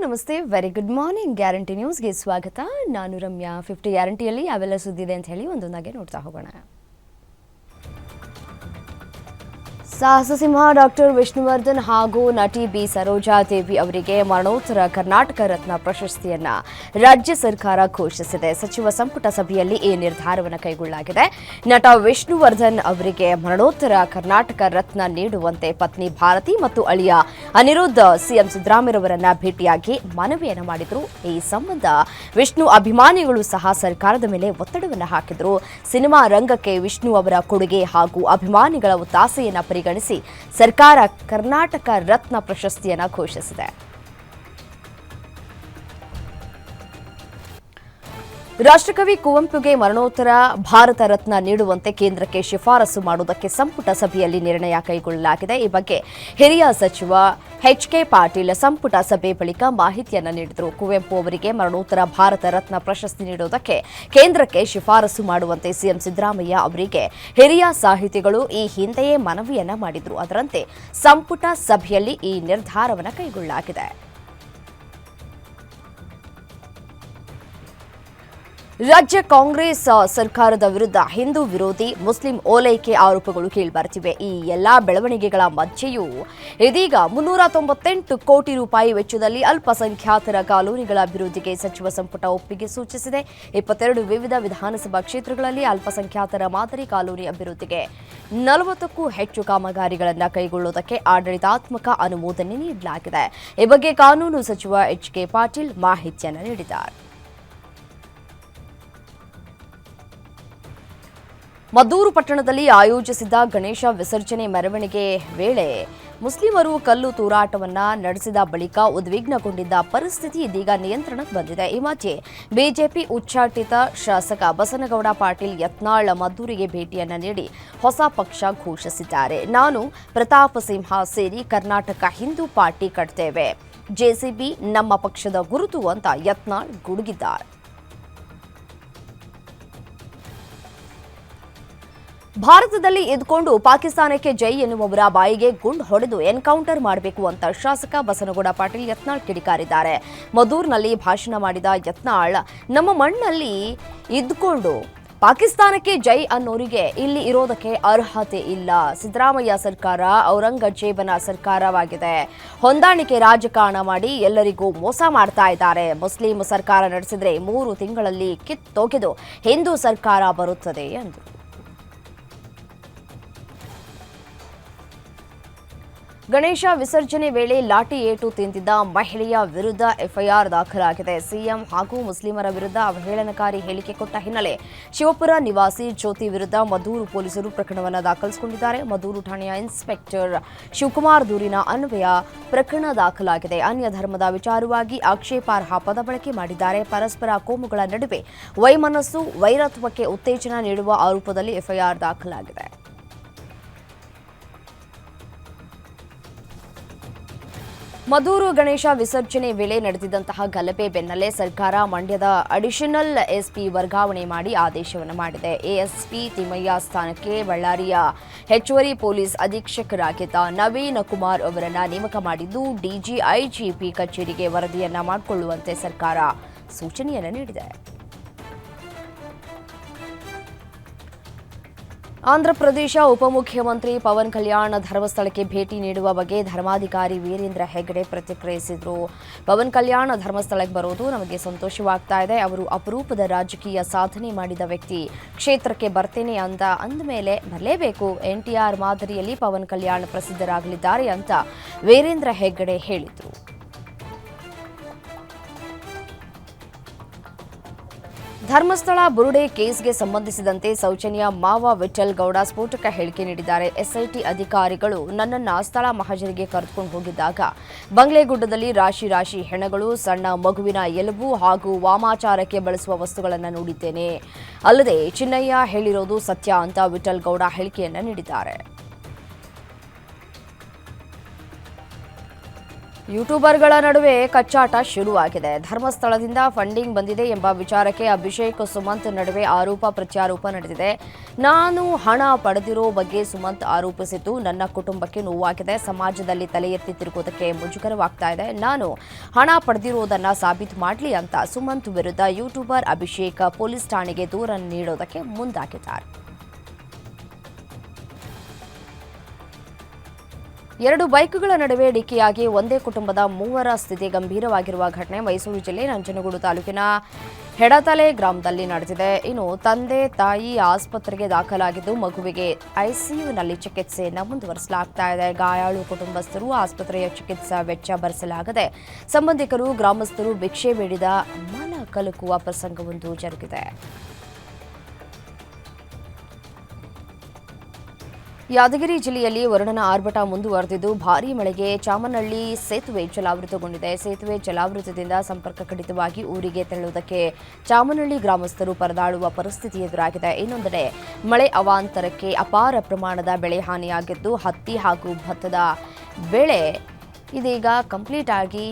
ನಮಸ್ತೆ. Very good morning guarantee ನ್ಯೂಸ್ಗೆ ಸ್ವಾಗತ. ನಾನು ರಮ್ಯಾ. ಫಿಫ್ಟಿ ಗ್ಯಾರಂಟಿಯಲ್ಲಿ ಯಾವೆಲ್ಲ ಸುದ್ದಿದೆ ಅಂತ ಹೇಳಿ ಒಂದೊಂದಾಗೆ ನೋಡ್ತಾ ಹೋಗೋಣ. ಸಾಹಸ ಸಿಂಹ ಡಾಕ್ಟರ್ ವಿಷ್ಣುವರ್ಧನ್ ಹಾಗೂ ನಟಿ ಬಿ ಸರೋಜಾದೇವಿ ಅವರಿಗೆ ಮರಣೋತ್ತರ ಕರ್ನಾಟಕ ರತ್ನ ಪ್ರಶಸ್ತಿಯನ್ನ ರಾಜ್ಯ ಸರ್ಕಾರ ಘೋಷಿಸಿದೆ. ಸಚಿವ ಸಂಪುಟ ಸಭೆಯಲ್ಲಿ ಈ ನಿರ್ಧಾರವನ್ನು ಕೈಗೊಳ್ಳಲಾಗಿದೆ. ನಟ ವಿಷ್ಣುವರ್ಧನ್ ಅವರಿಗೆ ಮರಣೋತ್ತರ ಕರ್ನಾಟಕ ರತ್ನ ನೀಡುವಂತೆ ಪತ್ನಿ ಭಾರತಿ ಮತ್ತು ಅಳಿಯ ಅನಿರುದ್ಧ ಸಿಎಂ ಸಿದ್ದರಾಮಯ್ಯವರನ್ನ ಭೇಟಿಯಾಗಿ ಮನವಿಯನ್ನು ಮಾಡಿದ್ರು. ಈ ಸಂಬಂಧ ವಿಷ್ಣು ಅಭಿಮಾನಿಗಳು ಸಹ ಸರ್ಕಾರದ ಮೇಲೆ ಒತ್ತಡವನ್ನು ಹಾಕಿದ್ರು. ಸಿನಿಮಾ ರಂಗಕ್ಕೆ ವಿಷ್ಣು ಅವರ ಕೊಡುಗೆ ಹಾಗೂ ಅಭಿಮಾನಿಗಳ ಒತ್ತಾಸೆಯನ್ನು ಪರಿಗಣಿಸಿ ಸರ್ಕಾರ ಕರ್ನಾಟಕ ರತ್ನ ಪ್ರಶಸ್ತಿಯನ್ನು ಘೋಷಿಸಿದೆ. ರಾಷ್ಟ್ರಕವಿ ಕುವೆಂಪುಗೆ ಮರಣೋತ್ತರ, ಭಾರತ ರತ್ನ ನೀಡುವಂತೆ ಕೇಂದ್ರಕ್ಕೆ ಶಿಫಾರಸು ಮಾಡುವುದಕ್ಕೆ ಸಂಪುಟ ಸಭೆಯಲ್ಲಿ ನಿರ್ಣಯ ಕೈಗೊಳ್ಳಲಾಗಿದೆ. ಈ ಬಗ್ಗೆ ಹಿರಿಯ ಸಚಿವ ಎಚ್ ಕೆ ಪಾಟೀಲ್ ಸಂಪುಟ ಸಭೆ ಬಳಿಕ ಮಾಹಿತಿಯನ್ನು ನೀಡಿದರು. ಕುವೆಂಪು ಅವರಿಗೆ ಮರಣೋತ್ತರ, ಭಾರತ ರತ್ನ ಪ್ರಶಸ್ತಿ ನೀಡುವುದಕ್ಕೆ ಕೇಂದ್ರಕ್ಕೆ ಶಿಫಾರಸು ಮಾಡುವಂತೆ ಸಿಎಂ ಸಿದ್ದರಾಮಯ್ಯ ಅವರಿಗೆ ಹಿರಿಯ ಸಾಹಿತಿಗಳು ಈ ಹಿಂದೆಯೇ ಮನವಿಯನ್ನ ಮಾಡಿದ್ರು. ಅದರಂತೆ ಸಂಪುಟ ಸಭೆಯಲ್ಲಿ ಈ ನಿರ್ಧಾರವನ್ನು ಕೈಗೊಳ್ಳಲಾಗಿದೆ. ರಾಜ್ಯ ಕಾಂಗ್ರೆಸ್ ಸರ್ಕಾರದ ವಿರುದ್ಧ ಹಿಂದೂ ವಿರೋಧಿ, ಮುಸ್ಲಿಂ ಓಲೈಕೆ ಆರೋಪಗಳು ಕೇಳಿಬರುತ್ತಿವೆ. ಈ ಎಲ್ಲಾ ಬೆಳವಣಿಗೆಗಳ ಮಧ್ಯೆಯೂ ಇದೀಗ ಮುನ್ನೂರ ತೊಂಬತ್ತೆಂಟು ಕೋಟಿ ರೂಪಾಯಿ ವೆಚ್ಚದಲ್ಲಿ ಅಲ್ಪಸಂಖ್ಯಾತರ ಕಾಲೋನಿಗಳ ಅಭಿವೃದ್ಧಿಗೆ ಸಚಿವ ಸಂಪುಟ ಒಪ್ಪಿಗೆ ಸೂಚಿಸಿದೆ. ಇಪ್ಪತ್ತೆರಡು ವಿವಿಧ ವಿಧಾನಸಭಾ ಕ್ಷೇತ್ರಗಳಲ್ಲಿ ಅಲ್ಪಸಂಖ್ಯಾತರ ಮಾದರಿ ಕಾಲೋನಿ ಅಭಿವೃದ್ಧಿಗೆ ನಲವತ್ತಕ್ಕೂ ಹೆಚ್ಚು ಕಾಮಗಾರಿಗಳನ್ನು ಕೈಗೊಳ್ಳುವುದಕ್ಕೆ ಆಡಳಿತಾತ್ಮಕ ಅನುಮೋದನೆ ನೀಡಲಾಗಿದೆ. ಈ ಬಗ್ಗೆ ಕಾನೂನು ಸಚಿವ ಎಚ್ ಕೆ ಪಾಟೀಲ್ ಮಾಹಿತಿಯನ್ನು ನೀಡಿದ್ದಾರೆ. ಮದ್ದೂರು ಪಟ್ಟಣದಲ್ಲಿ ಆಯೋಜಿಸಿದ್ದ ಗಣೇಶ ವಿಸರ್ಜನೆ ಮೆರವಣಿಗೆ ವೇಳೆ ಮುಸ್ಲಿಮರು ಕಲ್ಲು ತೂರಾಟವನ್ನ ನಡೆಸಿದ ಬಳಿಕ ಉದ್ವಿಗ್ನಗೊಂಡಿದ್ದ ಪರಿಸ್ಥಿತಿ ಇದೀಗ ನಿಯಂತ್ರಣಕ್ಕೆ ಬಂದಿದೆ. ಈ ಮಧ್ಯೆ ಬಿಜೆಪಿ ಉಚ್ಚಾಟಿತ ಶಾಸಕ ಬಸನಗೌಡ ಪಾಟೀಲ್ ಯತ್ನಾಳ್ ಮದ್ದೂರಿಗೆ ಭೇಟಿಯನ್ನ ನೀಡಿ ಹೊಸ ಪಕ್ಷ ಘೋಷಿಸಿದ್ದಾರೆ. ನಾನು ಪ್ರತಾಪ ಸಿಂಹ ಸೇರಿ ಕರ್ನಾಟಕ ಹಿಂದೂ ಪಾರ್ಟಿ ಕಟ್ತೇವೆ. ಜೆಸಿಬಿ ನಮ್ಮ ಪಕ್ಷದ ಗುರುತು ಅಂತ ಯತ್ನಾಳ್ ಗುಡುಗಿದ್ದಾರೆ. ಭಾರತದಲ್ಲಿ ಇದ್ಕೊಂಡು ಪಾಕಿಸ್ತಾನಕ್ಕೆ ಜೈ ಎನ್ನುವವರ ಬಾಯಿಗೆ ಗುಂಡು ಹೊಡೆದು ಎನ್ಕೌಂಟರ್ ಮಾಡಬೇಕು ಅಂತ ಶಾಸಕ ಬಸನಗೌಡ ಪಾಟೀಲ್ ಯತ್ನಾಳ್ ಕಿಡಿಕಾರಿದ್ದಾರೆ. ಮದೂರ್ನಲ್ಲಿ ಭಾಷಣ ಮಾಡಿದ ಯತ್ನಾಳ್, ನಮ್ಮ ಮಣ್ಣಲ್ಲಿ ಇದ್ಕೊಂಡು ಪಾಕಿಸ್ತಾನಕ್ಕೆ ಜೈ ಅನ್ನೋರಿಗೆ ಇಲ್ಲಿ ಇರೋದಕ್ಕೆ ಅರ್ಹತೆ ಇಲ್ಲ. ಸಿದ್ದರಾಮಯ್ಯ ಸರ್ಕಾರ ಔರಂಗಜೇಬನ ಸರ್ಕಾರವಾಗಿದೆ. ಹೊಂದಾಣಿಕೆ ರಾಜಕಾರಣ ಮಾಡಿ ಎಲ್ಲರಿಗೂ ಮೋಸ ಮಾಡ್ತಾ ಇದ್ದಾರೆ. ಮುಸ್ಲಿಂ ಸರ್ಕಾರ ನಡೆಸಿದ್ರೆ ಮೂರು ತಿಂಗಳಲ್ಲಿ ಕಿತ್ತೊಗೆದು ಹಿಂದೂ ಸರ್ಕಾರ ಬರುತ್ತದೆ ಎಂದರು. ಗಣೇಶ ವಿಸರ್ಜನೆ ವೇಳೆ ಲಾಠಿ ಏಟು ತಿಂದಿದ್ದ ಮಹಿಳೆಯ ವಿರುದ್ಧ ಎಫ್ಐಆರ್ ದಾಖಲಾಗಿದೆ. ಸಿಎಂ ಹಾಗೂ ಮುಸ್ಲಿಮರ ವಿರುದ್ಧ ಅವಹೇಳನಕಾರಿ ಹೇಳಿಕೆ ಕೊಟ್ಟ ಹಿನ್ನೆಲೆ ಶಿವಪುರ ನಿವಾಸಿ ಜ್ಯೋತಿ ವಿರುದ್ಧ ಮದ್ದೂರು ಪೊಲೀಸರು ಪ್ರಕರಣವನ್ನು ದಾಖಲಿಸಿಕೊಂಡಿದ್ದಾರೆ. ಮದ್ದೂರು ಠಾಣೆಯ ಇನ್ಸ್ಪೆಕ್ಟರ್ ಶಿವಕುಮಾರ್ ದೂರಿನ ಅನ್ವಯ ಪ್ರಕರಣ ದಾಖಲಾಗಿದೆ. ಅನ್ಯ ಧರ್ಮದ ವಿಚಾರವಾಗಿ ಆಕ್ಷೇಪಾರ್ಹ ಪದ ಬಳಕೆ ಮಾಡಿದ್ದಾರೆ. ಪರಸ್ಪರ ಕೋಮುಗಳ ನಡುವೆ ವೈಮನಸ್ಸು ವೈರತ್ವಕ್ಕೆ ಉತ್ತೇಜನ ನೀಡುವ ಆರೋಪದಲ್ಲಿ ಎಫ್ಐಆರ್ ದಾಖಲಾಗಿದೆ. ಮದೂರು ಗಣೇಶ ವಿಸರ್ಜನೆ ವೇಳೆ ನಡೆದಿದ್ದಂತಹ ಗಲಭೆ ಬೆನ್ನಲ್ಲೇ ಸರ್ಕಾರ ಮಂಡ್ಯದ ಅಡಿಷನಲ್ ಎಸ್ಪಿ ವರ್ಗಾವಣೆ ಮಾಡಿ ಆದೇಶವನ್ನು ಮಾಡಿದೆ. ಎಎಸ್ಪಿ ತಿಮ್ಮಯ್ಯ ಸ್ಥಾನಕ್ಕೆ ಬಳ್ಳಾರಿಯ ಹೆಚ್ಚುವರಿ ಪೊಲೀಸ್ ಅಧೀಕ್ಷಕರಾಗಿದ್ದ ನವೀನ್ ಕುಮಾರ್ ಅವರನ್ನು ನೇಮಕ ಮಾಡಿದ್ದು, ಡಿಜಿಐಜಿಪಿ ಕಚೇರಿಗೆ ವರದಿಯನ್ನು ಮಾಡಿಕೊಳ್ಳುವಂತೆ ಸರ್ಕಾರ ಸೂಚನೆಯನ್ನು ನೀಡಿದೆ. ಆಂಧ್ರಪ್ರದೇಶ ಉಪಮುಖ್ಯಮಂತ್ರಿ ಪವನ್ ಕಲ್ಯಾಣ್ ಧರ್ಮಸ್ಥಳಕ್ಕೆ ಭೇಟಿ ನೀಡುವ ಬಗ್ಗೆ ಧರ್ಮಾಧಿಕಾರಿ ವೀರೇಂದ್ರ ಹೆಗ್ಡೆ ಪ್ರತಿಕ್ರಿಯಿಸಿದರು. ಪವನ್ ಕಲ್ಯಾಣ್ ಧರ್ಮಸ್ಥಳಕ್ಕೆ ಬರೋದು ನಮಗೆ ಸಂತೋಷವಾಗ್ತಾ ಇದೆ. ಅವರು ಅಪರೂಪದ ರಾಜಕೀಯ ಸಾಧನೆ ಮಾಡಿದ ವ್ಯಕ್ತಿ. ಕ್ಷೇತ್ರಕ್ಕೆ ಬರ್ತೇನೆ ಅಂತ ಅಂದಮೇಲೆ ಬರಲೇಬೇಕು. ಎನ್ಟಿಆರ್ ಮಾದರಿಯಲ್ಲಿ ಪವನ್ ಕಲ್ಯಾಣ್ ಪ್ರಸಿದ್ಧರಾಗಲಿದ್ದಾರೆ ಅಂತ ವೀರೇಂದ್ರ ಹೆಗ್ಗಡೆ ಹೇಳಿದರು. ಧರ್ಮಸ್ಥಳ ಬುರುಡೆ ಕೇಸ್ಗೆ ಸಂಬಂಧಿಸಿದಂತೆ ಸೌಜನ್ಯ ಮಾವ ವಿಠಲ್ ಗೌಡ ಸ್ಫೋಟಕ ಹೇಳಿಕೆ ನೀಡಿದ್ದಾರೆ. ಎಸ್ಐಟಿ ಅಧಿಕಾರಿಗಳು ನನ್ನನ್ನು ಸ್ಥಳ ಮಹಾಜರಿಗೆ ಕರೆದುಕೊಂಡು ಹೋಗಿದ್ದಾಗ ಬಂಗ್ಲೆಗುಡ್ಡದಲ್ಲಿ ರಾಶಿ ರಾಶಿ ಹೆಣಗಳು, ಸಣ್ಣ ಮಗುವಿನ ಎಲುಬು ಹಾಗೂ ವಾಮಾಚಾರಕ್ಕೆ ಬಳಸುವ ವಸ್ತುಗಳನ್ನು ನೋಡಿದ್ದೇನೆ. ಅಲ್ಲದೆ ಚಿನ್ನಯ್ಯ ಹೇಳಿರೋದು ಸತ್ಯ ಅಂತ ವಿಠಲ್ ಗೌಡ ಹೇಳಿಕೆಯನ್ನು ನೀಡಿದ್ದಾರೆ. ಯೂಟ್ಯೂಬರ್ಗಳ ನಡುವೆ ಕಚ್ಚಾಟ ಶುರುವಾಗಿದೆ. ಧರ್ಮಸ್ಥಳದಿಂದ ಫಂಡಿಂಗ್ ಬಂದಿದೆ ಎಂಬ ವಿಚಾರಕ್ಕೆ ಅಭಿಷೇಕ್ ಸುಮಂತ್ ನಡುವೆ ಆರೋಪ ಪ್ರತ್ಯಾರೋಪ ನಡೆದಿದೆ. ನಾನು ಹಣ ಪಡೆದಿರೋ ಬಗ್ಗೆ ಸುಮಂತ್ ಆರೋಪಿಸಿದ್ದು ನನ್ನ ಕುಟುಂಬಕ್ಕೆ ನೋವಾಗಿದೆ. ಸಮಾಜದಲ್ಲಿ ತಲೆ ಎತ್ತಿ ತಿರುಗೋದಕ್ಕೆ ಮುಜುಗರವಾಗ್ತಾ ಇದೆ. ನಾನು ಹಣ ಪಡೆದಿರೋದನ್ನ ಸಾಬೀತು ಮಾಡಲಿ ಅಂತ ಸುಮಂತ್ ವಿರುದ್ಧ ಯೂಟ್ಯೂಬರ್ ಅಭಿಷೇಕ್ ಪೊಲೀಸ್ ಠಾಣೆಗೆ ದೂರನ್ನು ನೀಡೋದಕ್ಕೆ ಮುಂದಾಗಿದ್ದಾರೆ. ಎರಡು ಬೈಕ್ಗಳ ನಡುವೆ ಡಿಕ್ಕಿಯಾಗಿ ಒಂದೇ ಕುಟುಂಬದ ಮೂವರ ಸ್ಥಿತಿ ಗಂಭೀರವಾಗಿರುವ ಘಟನೆ ಮೈಸೂರು ಜಿಲ್ಲೆ ನಂಜನಗೂಡು ತಾಲೂಕಿನ ಹೆಡತಲೆ ಗ್ರಾಮದಲ್ಲಿ ನಡೆದಿದೆ. ಇನ್ನು ತಂದೆ, ತಾಯಿ ಆಸ್ಪತ್ರೆಗೆ ದಾಖಲಾಗಿದ್ದು ಮಗುವಿಗೆ ಐಸಿಯುನಲ್ಲಿ ಚಿಕಿತ್ಸೆಯನ್ನು ಮುಂದುವರಿಸಲಾಗ್ತಾ ಇದೆ. ಗಾಯಾಳು ಕುಟುಂಬಸ್ಥರು ಆಸ್ಪತ್ರೆಯ ಚಿಕಿತ್ಸಾ ವೆಚ್ಚ ಭರಿಸಲಾಗದೆ ಸಂಬಂಧಿಕರು ಗ್ರಾಮಸ್ಥರು ಭಿಕ್ಷೆ ಬೇಡಿದ ಮನ ಕಲುಕುವ ಪ್ರಸಂಗವೊಂದು ಜರುಗಿದೆ. ಯಾದಗಿರಿ ಜಿಲ್ಲೆಯಲ್ಲಿ ವರುಣನ ಆರ್ಭಟ ಮುಂದುವರೆದಿದ್ದು, ಭಾರೀ ಮಳೆಗೆ ಚಾಮನಹಳ್ಳಿ ಸೇತುವೆ ಜಲಾವೃತಗೊಂಡಿದೆ. ಸೇತುವೆ ಜಲಾವೃತದಿಂದ ಸಂಪರ್ಕ ಕಡಿತವಾಗಿ ಊರಿಗೆ ತೆರಳುವುದಕ್ಕೆ ಚಾಮನಹಳ್ಳಿ ಗ್ರಾಮಸ್ಥರು ಪರದಾಡುವ ಪರಿಸ್ಥಿತಿ ಎದುರಾಗಿದೆ. ಇನ್ನೊಂದೆಡೆ, ಮಳೆ ಅವಾಂತರಕ್ಕೆ ಅಪಾರ ಪ್ರಮಾಣದ ಬೆಳೆ ಹಾನಿಯಾಗಿದ್ದು, ಹತ್ತಿ ಹಾಗೂ ಭತ್ತದ ಬೆಳೆ ಇದೀಗ ಕಂಪ್ಲೀಟ್ ಆಗಿ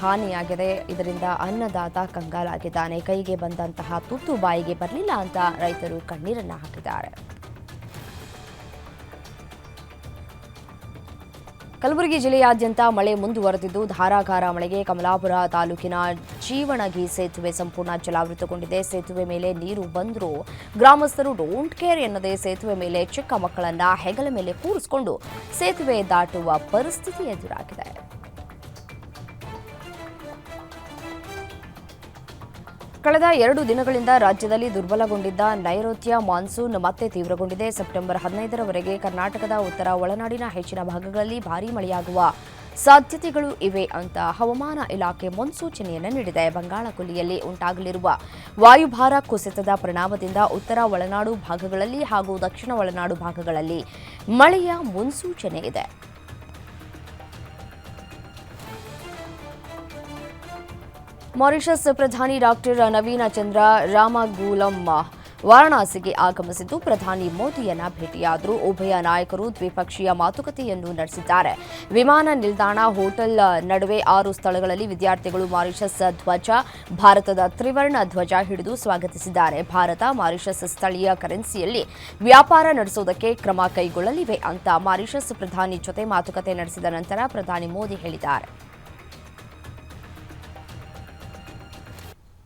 ಹಾನಿಯಾಗಿದೆ. ಇದರಿಂದ ಅನ್ನದಾತ ಕಂಗಾಲಾಗಿದ್ದಾನೆ. ಕೈಗೆ ಬಂದಂತಹ ತುತ್ತು ಬಾಯಿಗೆ ಬರಲಿಲ್ಲ ಅಂತ ರೈತರು ಕಣ್ಣೀರನ್ನು ಹಾಕಿದ್ದಾರೆ. ಕಲಬುರಗಿ ಜಿಲ್ಲೆಯಾದ್ಯಂತ ಮಳೆ ಮುಂದುವರೆದಿದ್ದು ಧಾರಾಕಾರ ಮಳೆಗೆ ಕಮಲಾಪುರ ತಾಲೂಕಿನ ಜೀವಣಗಿ ಸೇತುವೆ ಸಂಪೂರ್ಣ ಜಲಾವೃತಗೊಂಡಿದೆ. ಸೇತುವೆ ಮೇಲೆ ನೀರು ಬಂದರೂ ಗ್ರಾಮಸ್ಥರು ಡೋಂಟ್ ಕೇರ್ ಎನ್ನದೆ ಸೇತುವೆ ಮೇಲೆ ಚಿಕ್ಕ ಮಕ್ಕಳನ್ನ ಹೆಗಲ ಮೇಲೆ ಕೂರಿಸಿಕೊಂಡು ಸೇತುವೆ ದಾಟುವ ಪರಿಸ್ಥಿತಿ ಎದುರಾಗಿದೆ. ಕಳೆದ ಎರಡು ದಿನಗಳಿಂದ ರಾಜ್ಯದಲ್ಲಿ ದುರ್ಬಲಗೊಂಡಿದ್ದ ನೈಋತ್ಯ ಮಾನ್ಸೂನ್ ಮತ್ತೆ ತೀವ್ರಗೊಂಡಿದೆ. ಸೆಪ್ಟೆಂಬರ್ ಹದಿನೈದರವರೆಗೆ ಕರ್ನಾಟಕದ ಉತ್ತರ ಒಳನಾಡಿನ ಹೆಚ್ಚಿನ ಭಾಗಗಳಲ್ಲಿ ಭಾರೀ ಮಳೆಯಾಗುವ ಸಾಧ್ಯತೆಗಳು ಇವೆ ಅಂತ ಹವಾಮಾನ ಇಲಾಖೆ ಮುನ್ಸೂಚನೆಯನ್ನು ನೀಡಿದೆ. ಬಂಗಾಳ ಕೊಲ್ಲಿಯಲ್ಲಿ ಉಂಟಾಗಲಿರುವ ವಾಯುಭಾರ ಕುಸಿತದ ಪರಿಣಾಮದಿಂದ ಉತ್ತರ ಒಳನಾಡು ಭಾಗಗಳಲ್ಲಿ ಹಾಗೂ ದಕ್ಷಿಣ ಒಳನಾಡು ಭಾಗಗಳಲ್ಲಿ ಮಳೆಯ ಮುನ್ಸೂಚನೆ ಇದೆ. ಮಾರಿಷಸ್ ಪ್ರಧಾನಿ ಡಾಕ್ಟರ್ ನವೀನ ಚಂದ್ರ ರಾಮಗೂಲಮ್ಮ ವಾರಣಾಸಿಗೆ ಆಗಮಿಸಿದ್ದು, ಪ್ರಧಾನಿ ಮೋದಿಯನ್ನ ಭೇಟಿಯಾದರು. ಉಭಯ ನಾಯಕರು ದ್ವಿಪಕ್ಷೀಯ ಮಾತುಕತೆಯನ್ನು ನಡೆಸಿದ್ದಾರೆ. ವಿಮಾನ ನಿಲ್ದಾಣ, ಹೋಟೆಲ್ ನಡುವೆ ಆರು ಸ್ಥಳಗಳಲ್ಲಿ ವಿದ್ಯಾರ್ಥಿಗಳು ಮಾರಿಷಸ್ ಧ್ವಜ, ಭಾರತದ ತ್ರಿವರ್ಣ ಧ್ವಜ ಹಿಡಿದು ಸ್ವಾಗತಿಸಿದ್ದಾರೆ. ಭಾರತ ಮಾರಿಷಸ್ ಸ್ಥಳೀಯ ಕರೆನ್ಸಿಯಲ್ಲಿ ವ್ಯಾಪಾರ ನಡೆಸುವುದಕ್ಕೆ ಕ್ರಮ ಕೈಗೊಳ್ಳಲಿವೆ ಅಂತ ಮಾರಿಷಸ್ ಪ್ರಧಾನಿ ಜೊತೆ ಮಾತುಕತೆ ನಡೆಸಿದ ನಂತರ ಪ್ರಧಾನಿ ಮೋದಿ ಹೇಳಿದ್ದಾರೆ.